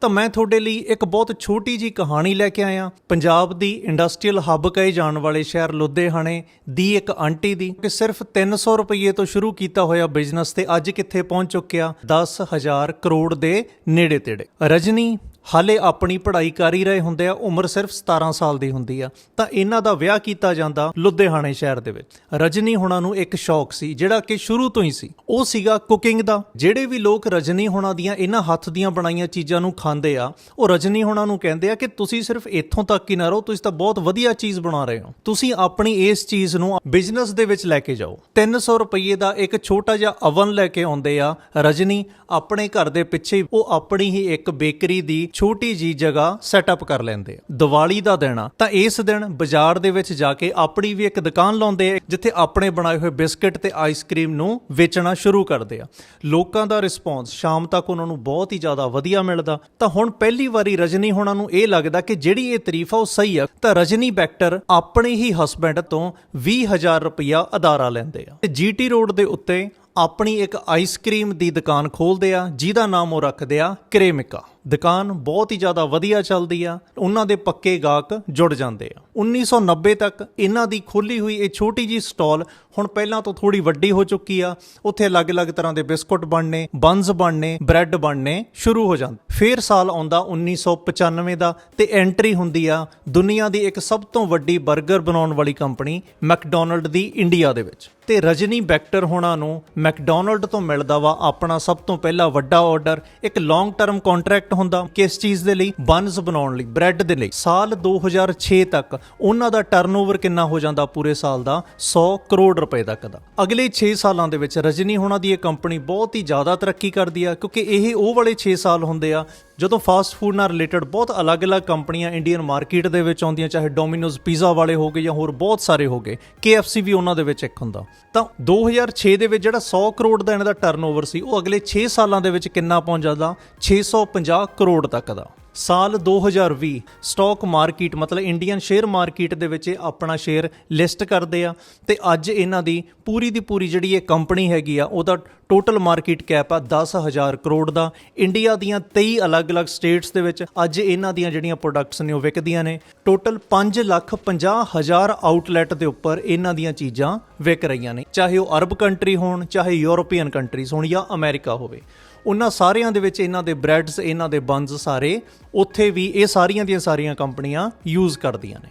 ਤਾਂ ਮੈਂ ਤੁਹਾਡੇ ਲਈ ਇੱਕ ਬਹੁਤ ਛੋਟੀ ਜੀ ਕਹਾਣੀ ਲੈ ਕੇ ਆਇਆ। ਪੰਜਾਬ ਦੀ ਇੰਡਸਟਰੀਅਲ ਹੱਬ ਕਹੇ ਜਾਣ ਵਾਲੇ ਸ਼ਹਿਰ ਲੁਧਿਆਣੇ ਦੀ ਇੱਕ ਆਂਟੀ ਦੀ, ਕਿ ਸਿਰਫ 300 ਰੁਪਏ ਤੋਂ ਸ਼ੁਰੂ ਕੀਤਾ ਹੋਇਆ ਬਿਜ਼ਨਸ ਤੇ ਅੱਜ ਕਿੱਥੇ ਪਹੁੰਚ ਚੁੱਕਿਆ 10000 ਕਰੋੜ ਦੇ ਨੇੜੇ ਤੇੜੇ। ਰਜਨੀ ਹਾਲੇ ਆਪਣੀ ਪੜ੍ਹਾਈ ਕਰ ਹੀ ਰਹੇ ਹੁੰਦੇ ਆ, ਉਮਰ ਸਿਰਫ 17 ਸਾਲ ਦੀ ਹੁੰਦੀ ਆ। ਤਾਂ ਇਹਨਾਂ ਦਾ ਵਿਆਹ ਕੀਤਾ ਜਾਂਦਾ ਲੁਧਿਆਣੇ ਸ਼ਹਿਰ ਦੇ ਵਿੱਚ। ਰਜਨੀ ਹੁਣਾਂ ਨੂੰ ਇੱਕ ਸ਼ੌਕ ਸੀ, ਜਿਹੜਾ ਕਿ ਸ਼ੁਰੂ ਤੋਂ ਹੀ ਸੀ। ਉਹ ਸੀਗਾ ਕੁਕਿੰਗ ਦਾ। ਜਿਹੜੇ ਵੀ ਲੋਕ ਰਜਨੀ ਹੁਣਾਂ ਦੀਆਂ ਇਹਨਾਂ ਹੱਥ ਦੀਆਂ ਬਣਾਈਆਂ ਚੀਜ਼ਾਂ ਨੂੰ ਖਾਂਦੇ ਆ, ਉਹ ਰਜਨੀ ਹੁਣਾਂ ਨੂੰ ਕਹਿੰਦੇ ਆ ਕਿ ਤੁਸੀਂ ਸਿਰਫ ਇੱਥੋਂ ਤੱਕ ਹੀ ਨਾ ਰਹੋ, ਤੁਸੀਂ ਤਾਂ ਬਹੁਤ ਵਧੀਆ ਚੀਜ਼ ਬਣਾ ਰਹੇ ਹੋ। ਤੁਸੀਂ ਆਪਣੀ ਇਸ ਚੀਜ਼ ਨੂੰ ਬਿਜ਼ਨਸ ਦੇ ਵਿੱਚ ਲੈ ਕੇ ਜਾਓ। 300 ਰੁਪਏ ਦਾ ਇੱਕ ਛੋਟਾ ਜਿਹਾ ਅਵਨ ਲੈ ਕੇ ਆਉਂਦੇ ਆ ਰਜਨੀ, ਆਪਣੇ ਘਰ ਦੇ ਪਿੱਛੇ ਉਹ ਆਪਣੀ ਹੀ ਇੱਕ ਬੇਕਰੀ ਦੀ ਛੋਟੀ ਜੀ ਜਗ੍ਹਾ ਸੈਟਅਪ ਕਰ ਲੈਂਦੇ ਆ। ਦੀਵਾਲੀ ਦਾ ਦਿਨ ਆ, ਤਾਂ ਇਸ ਦਿਨ ਬਾਜ਼ਾਰ ਦੇ ਵਿੱਚ ਜਾ ਕੇ ਆਪਣੀ ਵੀ ਇੱਕ ਦੁਕਾਨ ਲਾਉਂਦੇ ਆ, ਜਿੱਥੇ ਆਪਣੇ ਬਣਾਏ ਹੋਏ ਬਿਸਕਟ ਤੇ ਆਈਸਕ੍ਰੀਮ ਨੂੰ ਵੇਚਣਾ ਸ਼ੁਰੂ ਕਰਦੇ ਆ। ਲੋਕਾਂ ਦਾ ਰਿਸਪੌਂਸ ਸ਼ਾਮ ਤੱਕ ਉਹਨਾਂ ਨੂੰ ਬਹੁਤ ਹੀ ਜ਼ਿਆਦਾ ਵਧੀਆ ਮਿਲਦਾ। ਤਾਂ ਹੁਣ ਪਹਿਲੀ ਵਾਰੀ ਰਜਨੀ ਹੋਣਾ ਨੂੰ ਇਹ ਲੱਗਦਾ ਕਿ ਜਿਹੜੀ ਇਹ ਤਾਰੀਫ ਆ ਉਹ ਸਹੀ ਆ। ਤਾਂ ਰਜਨੀ ਬੈਕਟਰ ਆਪਣੇ ਹੀ ਹਸਬੈਂਡ ਤੋਂ 20000 ਰੁਪਇਆ ਅਦਾਰਾ ਲੈਂਦੇ ਆ। ਤੇ ਜੀਟੀ ਰੋਡ ਦੇ ਉੱਤੇ ਆਪਣੀ ਇੱਕ ਆਈਸਕ੍ਰੀਮ ਦੀ ਦੁਕਾਨ ਖੋਲਦੇ ਆ, ਜਿਹਦਾ ਨਾਮ ਉਹ ਰੱਖਦੇ ਆ ਕ੍ਰੇਮਿਕਾ। ਦੁਕਾਨ ਬਹੁਤ ਹੀ ਜ਼ਿਆਦਾ ਵਧੀਆ ਚੱਲਦੀ ਆ, ਉਹਨਾਂ ਦੇ ਪੱਕੇ ਗਾਹਕ ਜੁੜ ਜਾਂਦੇ ਆ। 1990 ਤੱਕ ਇਹਨਾਂ ਦੀ ਖੋਲੀ ਹੋਈ ਇਹ ਛੋਟੀ ਜੀ ਸਟਾਲ ਹੁਣ ਪਹਿਲਾਂ ਤੋਂ ਥੋੜੀ ਵੱਡੀ ਹੋ ਚੁੱਕੀ ਆ। ਉੱਥੇ ਅਲੱਗ-ਅਲੱਗ ਤਰ੍ਹਾਂ ਦੇ ਬਿਸਕੁਟ ਬਣਨੇ ਬੰਸ ਬਣਨੇ, ਬ੍ਰੈਡ ਬਣਨੇ ਸ਼ੁਰੂ ਹੋ ਜਾਂਦੇ। ਫੇਰ ਸਾਲ ਆਉਂਦਾ 1995 ਦਾ ਤੇ ਐਂਟਰੀ ਹੁੰਦੀ ਆ ਦੁਨੀਆ ਦੀ ਇੱਕ ਸਭ ਤੋਂ ਵੱਡੀ 버ਗਰ ਬਣਾਉਣ ਵਾਲੀ ਕੰਪਨੀ ਮੈਕਡੋਨਲਡ ਦੀ ਇੰਡੀਆ ਦੇ ਵਿੱਚ। ਤੇ ਰਜਨੀ ਬੈਕਟਰ ਹੋਣਾ ਨੂੰ ਮੈਕਡੋਨਲਡ ਤੋਂ ਮਿਲਦਾ ਵਾ ਆਪਣਾ ਸਭ ਤੋਂ ਪਹਿਲਾ ਵੱਡਾ ਆਰਡਰ ਇੱਕ ਲੌਂਗ ਟਰਮ ਕੰਟਰੈਕਟ ਹੁੰਦਾ ਕਿਸ ਚੀਜ਼ ਦੇ ਲਈ? ਬੰਸ ਬਣਾਉਣ ਲਈ, ਬ੍ਰੈਡ ਦੇ ਲਈ। ਸਾਲ 2006 ਤੱਕ ਉਹਨਾਂ ਦਾ ਟਰਨਓਵਰ ਕਿੰਨਾ ਹੋ ਜਾਂਦਾ ਪੂਰੇ ਸਾਲ ਦਾ? 100 ਕਰੋੜ ਰੁਪਏ ਤੱਕ ਦਾ। ਅਗਲੇ 6 ਸਾਲਾਂ ਦੇ ਵਿੱਚ ਰਜਨੀ ਹੋਣਾ ਦੀ ਇਹ ਕੰਪਨੀ ਬਹੁਤ ਹੀ ਜ਼ਿਆਦਾ ਤਰੱਕੀ ਕਰਦੀ ਆ, ਕਿਉਂਕਿ ਇਹ ਉਹ ਵਾਲੇ 6 ਸਾਲ ਹੁੰਦੇ ਆ ਜਦੋਂ ਫਾਸਟ ਫੂਡ ਨਾਲ ਰਿਲੇਟਡ ਬਹੁਤ ਅਲੱਗ-ਅਲੱਗ ਕੰਪਨੀਆਂ ਇੰਡੀਅਨ ਮਾਰਕੀਟ ਦੇ ਵਿੱਚ ਆਉਂਦੀਆਂ, ਚਾਹੇ ਡੋਮਿਨੋਜ਼ ਪੀਜ਼ਾ ਵਾਲੇ ਹੋ ਗਏ ਜਾਂ ਹੋਰ ਬਹੁਤ ਸਾਰੇ ਹੋ ਗਏ KFC ਵੀ ਉਹਨਾਂ ਦੇ ਵਿੱਚ ਇੱਕ ਹੁੰਦਾ। ਤਾਂ 2006 ਦੇ ਵਿੱਚ ਜਿਹੜਾ 100 ਕਰੋੜ ਦਾ ਇਹਨਾਂ ਦਾ ਟਰਨਓਵਰ ਸੀ, ਉਹ ਅਗਲੇ 6 ਸਾਲਾਂ ਦੇ ਵਿੱਚ ਕਿੰਨਾ ਪਹੁੰਚ ਜਾਂਦਾ 650 ਕਰੋੜ ਤੱਕ ਦਾ। ਸਾਲ 2020 ਸਟਾਕ ਮਾਰਕੀਟ ਮਤਲਬ ਇੰਡੀਅਨ ਸ਼ੇਅਰ ਮਾਰਕੀਟ ਦੇ ਵਿੱਚ ਇਹ ਆਪਣਾ ਸ਼ੇਅਰ ਲਿਸਟ ਕਰਦੇ ਆ ਤੇ ਅੱਜ ਇਹਨਾਂ ਦੀ ਪੂਰੀ ਦੀ ਪੂਰੀ ਜਿਹੜੀ ਇਹ ਕੰਪਨੀ ਹੈਗੀ ਆ, ਉਹਦਾ ਟੋਟਲ ਮਾਰਕੀਟ ਕੈਪ ਆ 10000 ਕਰੋੜ ਦਾ। ਇੰਡੀਆ ਦੀਆਂ 23 ਅਲੱਗ-ਅਲੱਗ ਸਟੇਟਸ ਦੇ ਵਿੱਚ ਅੱਜ ਇਹਨਾਂ ਦੀਆਂ ਜਿਹੜੀਆਂ ਪ੍ਰੋਡਕਟਸ ਨੇ ਉਹ ਵਿਕਦੀਆਂ ਨੇ। ਟੋਟਲ 5 ਲੱਖ 50 ਹਜ਼ਾਰ ਆਊਟਲੈਟ ਦੇ ਉੱਪਰ ਇਹਨਾਂ ਦੀਆਂ ਚੀਜ਼ਾਂ ਵਿਕ ਰਹੀਆਂ ਨੇ। ਚਾਹੇ ਉਹ ਅਰਬ ਕੰਟਰੀ ਹੋਣ, ਚਾਹੇ ਯੂਰੋਪੀਅਨ ਕੰਟਰੀਜ਼ ਹੋਣ ਜਾਂ ਅਮਰੀਕਾ ਹੋਵੇ। ਉਹਨਾਂ ਸਾਰਿਆਂ ਦੇ ਵਿੱਚ ਇਹਨਾਂ ਦੇ ਬ੍ਰੈਡਸ, ਇਹਨਾਂ ਦੇ ਬੰਸ ਸਾਰੇ ਉੱਥੇ ਵੀ ਇਹ ਸਾਰੀਆਂ ਦੀਆਂ ਸਾਰੀਆਂ ਕੰਪਨੀਆਂ ਯੂਜ਼ ਕਰਦੀਆਂ ਨੇ।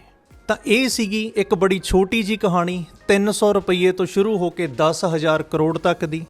ਤਾਂ ਇਹ ਸੀਗੀ ਇੱਕ ਬੜੀ ਛੋਟੀ ਜੀ ਕਹਾਣੀ 300 ਰੁਪਏ ਤੋਂ ਸ਼ੁਰੂ ਹੋ ਕੇ 10000 ਕਰੋੜ ਤੱਕ ਦੀ।